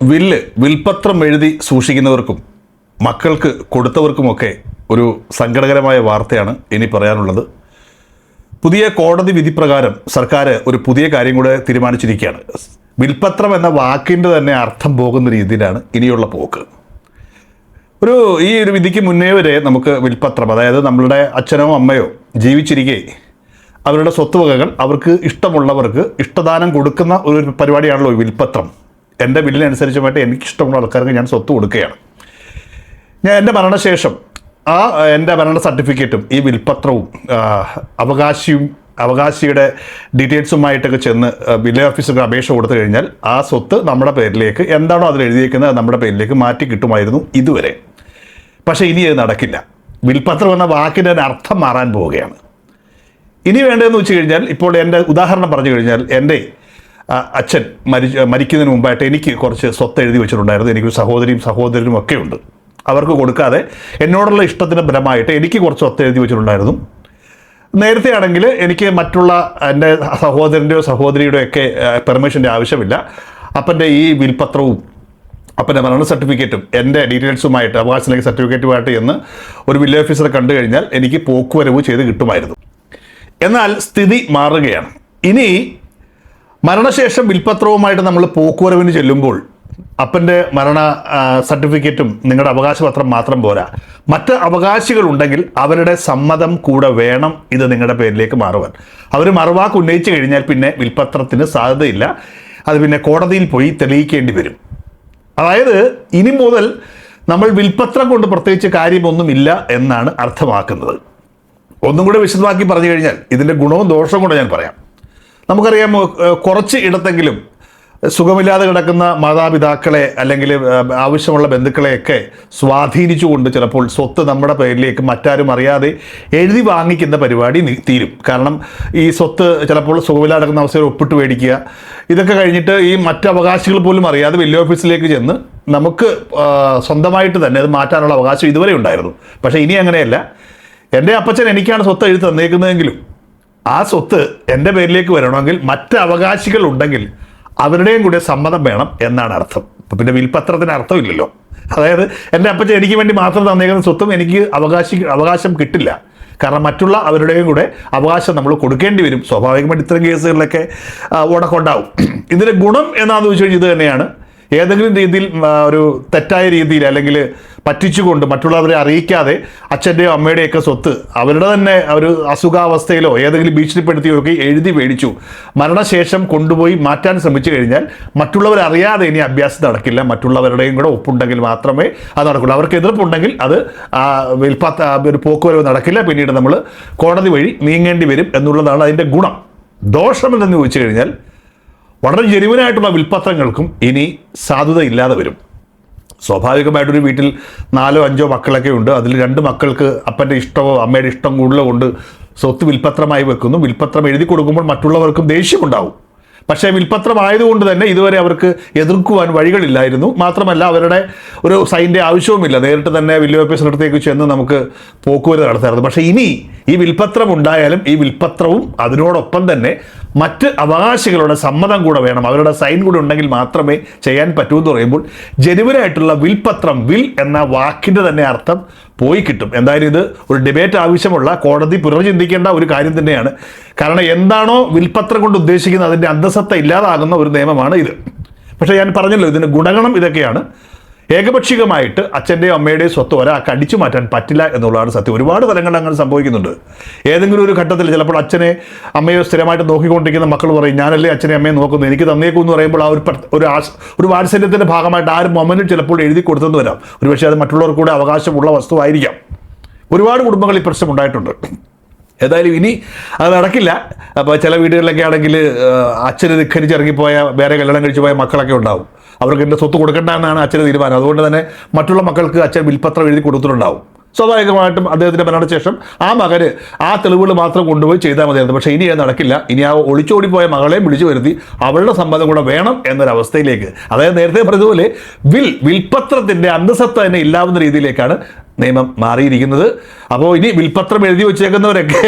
വില്ല് വിൽപത്രം എഴുതി സൂക്ഷിക്കുന്നവർക്കും മക്കൾക്ക് കൊടുത്തവർക്കുമൊക്കെ ഒരു സങ്കടകരമായ വാർത്തയാണ് ഇനി പറയാനുള്ളത്. പുതിയ കോടതി വിധി പ്രകാരം സർക്കാർ ഒരു പുതിയ കാര്യം കൂടെ തീരുമാനിച്ചിരിക്കുകയാണ്. വിൽപത്രം എന്ന വാക്കിന്റെ തന്നെ അർത്ഥം പോകുന്ന രീതിയിലാണ് ഇനിയുള്ള പോക്ക്. ഒരു ഈ ഒരു വിധിക്ക് മുന്നേ വരെ നമുക്ക് വിൽപത്രം അതായത് നമ്മളുടെ അച്ഛനോ അമ്മയോ ജീവിച്ചിരിക്കെ അവരുടെ സ്വത്തുവകകൾ അവർക്ക് ഇഷ്ടമുള്ളവർക്ക് ഇഷ്ടദാനം കൊടുക്കുന്ന ഒരു പരിപാടിയാണല്ലോ വിൽപത്രം. എന്റെ ബില്ലിനനുസരിച്ചുമായിട്ട് എനിക്ക് ഇഷ്ടമുള്ള ആൾക്കാർക്ക് ഞാൻ സ്വത്ത് കൊടുക്കുകയാണ്. ഞാൻ എന്റെ മരണശേഷം ആ എന്റെ മരണ സർട്ടിഫിക്കറ്റും ഈ വിൽപത്രവും അവകാശിയും അവകാശിയുടെ ഡീറ്റെയിൽസുമായിട്ടൊക്കെ ചെന്ന് വില്ലേജ് ഓഫീസർക്ക് അപേക്ഷ കൊടുത്തു കഴിഞ്ഞാൽ ആ സ്വത്ത് നമ്മുടെ പേരിലേക്ക് എന്താണോ അതിൽ എഴുതിയേക്കുന്നത് നമ്മുടെ പേരിലേക്ക് മാറ്റി കിട്ടുമായിരുന്നു ഇതുവരെ. പക്ഷേ ഇനി അത് നടക്കില്ല. വിൽപത്രം എന്ന വാക്കിന്റെ അർത്ഥം മാറാൻ പോവുകയാണ്. ഇനി വേണ്ടതെന്ന് വെച്ച് കഴിഞ്ഞാൽ ഇപ്പോൾ എന്റെ ഉദാഹരണം പറഞ്ഞു കഴിഞ്ഞാൽ എന്റെ അച്ഛൻ മരി മരിക്കുന്നതിന് മുമ്പായിട്ട് എനിക്ക് കുറച്ച് സ്വത്ത് എഴുതി വെച്ചിട്ടുണ്ടായിരുന്നു. എനിക്കൊരു സഹോദരിയും സഹോദരനും ഒക്കെ ഉണ്ട്. അവർക്ക് കൊടുക്കാതെ എന്നോടുള്ള ഇഷ്ടത്തിന് ബലമായിട്ട് എനിക്ക് കുറച്ച് സ്വത്ത് എഴുതി വെച്ചിട്ടുണ്ടായിരുന്നു. നേരത്തെ ആണെങ്കിൽ എനിക്ക് മറ്റുള്ള എന്റെ സഹോദരന്റെയോ സഹോദരിയുടെയോ ഒക്കെ പെർമിഷന്റെ ആവശ്യമില്ല. അപ്പന്റെ ഈ വിൽപത്രവും അപ്പന്റെ മരണ സർട്ടിഫിക്കറ്റും എന്റെ ഡീറ്റെയിൽസുമായിട്ട് അവകാശ സർട്ടിഫിക്കറ്റുമായിട്ട് എന്ന് ഒരു വില്ലേജ് ഓഫീസറെ കണ്ടു കഴിഞ്ഞാൽ എനിക്ക് പോക്കുവരവ് ചെയ്ത് കിട്ടുമായിരുന്നു. എന്നാൽ സ്ഥിതി മാറുകയാണ്. ഇനി മരണശേഷം വിൽപത്രവുമായിട്ട് നമ്മൾ പോക്കുവരവിന് ചെല്ലുമ്പോൾ അപ്പന്റെ മരണ സർട്ടിഫിക്കറ്റും നിങ്ങളുടെ അവകാശപത്രം മാത്രം പോരാ. മറ്റ് അവകാശികളുണ്ടെങ്കിൽ അവരുടെ സമ്മതം കൂടെ വേണം ഇത് നിങ്ങളുടെ പേരിലേക്ക് മാറുവാൻ. അവർ മറുവാക്ക് ഉന്നയിച്ചു കഴിഞ്ഞാൽ പിന്നെ വിൽപത്രത്തിന് സാധ്യതയില്ല. അത് പിന്നെ കോടതിയിൽ പോയി തെളിയിക്കേണ്ടി വരും. അതായത് ഇനി മുതൽ നമ്മൾ വിൽപത്രം കൊണ്ട് പ്രത്യേകിച്ച് കാര്യമൊന്നുമില്ല എന്നാണ് അർത്ഥമാക്കുന്നത്. ഒന്നും കൂടെ വിശദമാക്കി പറഞ്ഞു കഴിഞ്ഞാൽ ഇതിന്റെ ഗുണവും ദോഷവും കൂടെ ഞാൻ പറയാം. നമുക്കറിയാം കുറച്ച് ഇടത്തെങ്കിലും സുഖമില്ലാതെ കിടക്കുന്ന മാതാപിതാക്കളെ അല്ലെങ്കിൽ ആവശ്യമുള്ള ബന്ധുക്കളെയൊക്കെ സ്വാധീനിച്ചുകൊണ്ട് ചിലപ്പോൾ സ്വത്ത് നമ്മുടെ പേരിലേക്ക് മറ്റാരും അറിയാതെ എഴുതി വാങ്ങിക്കുന്ന പരിപാടി തീരും. കാരണം ഈ സ്വത്ത് ചിലപ്പോൾ സുഖമില്ലാതെ കിടക്കുന്ന അവസ്ഥയിൽ ഒപ്പിട്ട് മേടിക്കുക. ഇതൊക്കെ കഴിഞ്ഞിട്ട് ഈ മറ്റ് അവകാശികൾ പോലും അറിയാതെ വലിയ ഓഫീസിലേക്ക് ചെന്ന് നമുക്ക് സ്വന്തമായിട്ട് തന്നെ അത് മാറ്റാനുള്ള അവകാശം ഇതുവരെ ഉണ്ടായിരുന്നു. പക്ഷേ ഇനി അങ്ങനെയല്ല. എന്റെ അപ്പച്ചൻ എനിക്കാണ് സ്വത്ത് എഴുതി തന്നേക്കുന്നതെങ്കിലും ആ സ്വത്ത് എന്റെ പേരിലേക്ക് വരണമെങ്കിൽ മറ്റ് അവകാശികൾ ഉണ്ടെങ്കിൽ അവരുടെയും കൂടെ സമ്മതം വേണം എന്നാണ് അർത്ഥം. അപ്പം പിന്നെ വിൽപത്രത്തിന് അർത്ഥമില്ലല്ലോ അതായത് എന്റെ അപ്പച്ച എനിക്ക് വേണ്ടി മാത്രം തന്നേക്കുന്ന സ്വത്തും എനിക്ക് അവകാശി അവകാശം കിട്ടില്ല. കാരണം മറ്റുള്ള അവരുടെയും കൂടെ അവകാശം നമ്മൾ കൊടുക്കേണ്ടി വരും. സ്വാഭാവികമായിട്ട് ഇത്തരം കേസുകളിലൊക്കെ ഉടക്കുണ്ടാവും. ഇതിന്റെ ഗുണം എന്നാന്ന് ചോദിച്ചു കഴിഞ്ഞാൽ ഇത് തന്നെയാണ്. ഏതെങ്കിലും രീതിയിൽ ഒരു തെറ്റായ രീതിയിൽ അല്ലെങ്കിൽ പറ്റിച്ചുകൊണ്ട് മറ്റുള്ളവരെ അറിയിക്കാതെ അച്ഛന്റെയോ അമ്മയുടെയൊക്കെ സ്വത്ത് അവരുടെ തന്നെ ഒരു അസുഖാവസ്ഥയിലോ ഏതെങ്കിലും ഭീഷണിപ്പെടുത്തിയോ ഒക്കെ എഴുതി മേടിച്ചു. മരണശേഷം കൊണ്ടുപോയി മാറ്റാൻ ശ്രമിച്ചു കഴിഞ്ഞാൽ മറ്റുള്ളവർ അറിയാതെ ഇനി അഭ്യാസം നടക്കില്ല. മറ്റുള്ളവരുടെയും കൂടെ ഒപ്പുണ്ടെങ്കിൽ മാത്രമേ അത് നടക്കുള്ളൂ. അവർക്ക് എതിർപ്പുണ്ടെങ്കിൽ അത് വിൽപ്പാത്ത ഒരു പോക്കുവരവ് നടക്കില്ല. പിന്നീട് നമ്മൾ കോടതി വഴി നീങ്ങേണ്ടി വരും എന്നുള്ളതാണ് അതിന്റെ ഗുണം. ദോഷം എന്തെന്ന് ചോദിച്ചു കഴിഞ്ഞാൽ വളരെ ജെനുവിനായിട്ടുള്ള വിൽപ്പത്രങ്ങൾക്കും ഇനി സാധുത ഇല്ലാതെ വരും. സ്വാഭാവികമായിട്ടൊരു വീട്ടിൽ നാലോ അഞ്ചോ മക്കളൊക്കെ ഉണ്ട്. അതിൽ രണ്ട് മക്കൾക്ക് അപ്പന്റെ ഇഷ്ടമോ അമ്മയുടെ ഇഷ്ടം കൂടുതലോ കൊണ്ട് സ്വത്ത് വിൽപ്പത്രമായി വെക്കുന്നു. വിൽപ്പത്രം എഴുതി കൊടുക്കുമ്പോൾ മറ്റുള്ളവർക്കും ദേഷ്യമുണ്ടാവും. പക്ഷേ വിൽപ്പത്രമായതുകൊണ്ട് തന്നെ ഇതുവരെ അവർക്ക് എതിർക്കുവാൻ വഴികളില്ലായിരുന്നു. മാത്രമല്ല അവരുടെ ഒരു സൈന്റെ ആവശ്യവുമില്ല. നേരിട്ട് തന്നെ വില്ലു ഓഫീസിന്റെ അടുത്തേക്ക് ചെന്ന് നമുക്ക് പോക്കുവരവ് നടത്താറുണ്ട് പക്ഷേ ഇനി ഈ വിൽപ്പത്രം ഉണ്ടായാലും ഈ വിൽപ്പത്രവും അതിനോടൊപ്പം തന്നെ മറ്റ് അവകാശികളുടെ സമ്മതം കൂടെ വേണം. അവരുടെ സൈൻ കൂടെ ഉണ്ടെങ്കിൽ മാത്രമേ ചെയ്യാൻ പറ്റൂ എന്ന് പറയുമ്പോൾ ജനുവനായിട്ടുള്ള വിൽപത്രം വിൽ എന്ന വാക്കിന്റെ തന്നെ അർത്ഥം പോയി കിട്ടും. എന്തായാലും ഇത് ഒരു ഡിബേറ്റ് ആവശ്യമുള്ള കോടതി പുനർചിന്തിക്കേണ്ട ഒരു കാര്യം തന്നെയാണ്. കാരണം എന്താണോ വിൽപത്രം കൊണ്ട് ഉദ്ദേശിക്കുന്നത് അതിന്റെ അന്തസത്ത ഇല്ലാതാകുന്ന ഒരു നിയമമാണ് ഇത്. പക്ഷേ ഞാൻ പറഞ്ഞല്ലോ ഇതിന് ഗുണഗണം ഇതൊക്കെയാണ്. ഏകപക്ഷികമായിട്ട് അച്ഛന്റെയോ അമ്മയുടെയോ സ്വത്ത് ഒരാൾക്ക് അടിച്ചു മാറ്റാൻ പറ്റില്ല എന്നുള്ളതാണ് സത്യം. ഒരുപാട് തലങ്ങളിൽ അങ്ങനെ സംഭവിക്കുന്നുണ്ട്. ഏതെങ്കിലും ഒരു ഘട്ടത്തിൽ ചിലപ്പോൾ അച്ഛനെ അമ്മയോ സ്ഥിരമായിട്ട് നോക്കിക്കൊണ്ടിരിക്കുന്ന മക്കൾ പറയും ഞാനല്ലേ അച്ഛനെ അമ്മയെ നോക്കുന്നു. എനിക്ക് തന്നേക്കൂ എന്ന് പറയുമ്പോൾ ആ ഒരു ഒരു ഒരു വാത്സല്യത്തിന്റെ ഭാഗമായിട്ട് ആ ഒരു മൊമെന്റിൽ ചിലപ്പോൾ എഴുതി കൊടുത്തെന്ന് വരാം. ഒരുപക്ഷെ അത് മറ്റുള്ളവർക്ക് കൂടെ അവകാശമുള്ള വസ്തുവായിരിക്കാം. ഒരുപാട് കുടുംബങ്ങളിൽ പ്രശ്നം ഉണ്ടായിട്ടുണ്ട്. ഏതായാലും ഇനി അത് നടക്കില്ല. അപ്പോൾ ചില വീടുകളിലൊക്കെ ആണെങ്കിൽ അച്ഛന് ധിക്കരിച്ചിറങ്ങിപ്പോയ വേറെ കല്യാണം കഴിച്ചു പോയ മക്കളൊക്കെ ഉണ്ടാവും. അവർക്ക് എന്റെ സ്വത്ത് കൊടുക്കണ്ട എന്നാണ് അച്ഛന്റെ തീരുമാനം. അതുകൊണ്ട് തന്നെ മറ്റുള്ള മക്കൾക്ക് അച്ഛൻ വിൽപ്പത്രം എഴുതി കൊടുത്തിട്ടുണ്ടാവും. സ്വാഭാവികമായിട്ടും അദ്ദേഹത്തിന്റെ മരണശേഷം ആ മകൻ ആ തെളിവുകൾ മാത്രം കൊണ്ടുപോയി ചെയ്താൽ മതിയായിരുന്നു. പക്ഷേ ഇനി അത് നടക്കില്ല. ഇനി ആ ഒളിച്ചോടിപ്പോയ മകളെയും വിളിച്ചു വരുത്തി അവളുടെ സമ്മതം കൂടെ വേണം എന്നൊരവസ്ഥയിലേക്ക്. അതായത് നേരത്തെ പറഞ്ഞതുപോലെ വിൽ വിൽപത്രത്തിന്റെ അന്തസത്ത തന്നെ ഇല്ലാവുന്ന രീതിയിലേക്കാണ് നിയമം മാറിയിരിക്കുന്നത്. അപ്പോൾ ഇനി വിൽപത്രം എഴുതി വെച്ചേക്കുന്നവരൊക്കെ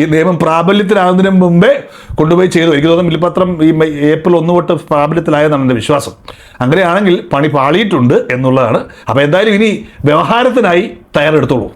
ഈ നിയമം പ്രാബല്യത്തിലാകുന്നതിന് മുമ്പേ കൊണ്ടുപോയി ചെയ്തു. എനിക്ക് തോന്നുന്നു വിൽപത്രം ഈ ഏപ്രിൽ ഒന്ന് തൊട്ട് പ്രാബല്യത്തിലായെന്നാണ് എന്റെ വിശ്വാസം. അങ്ങനെയാണെങ്കിൽ പണി പാളിയിട്ടുണ്ട് എന്നുള്ളതാണ്. അപ്പോൾ എന്തായാലും ഇനി വ്യവഹാരത്തിനായി തയ്യാറെടുത്തോളൂ.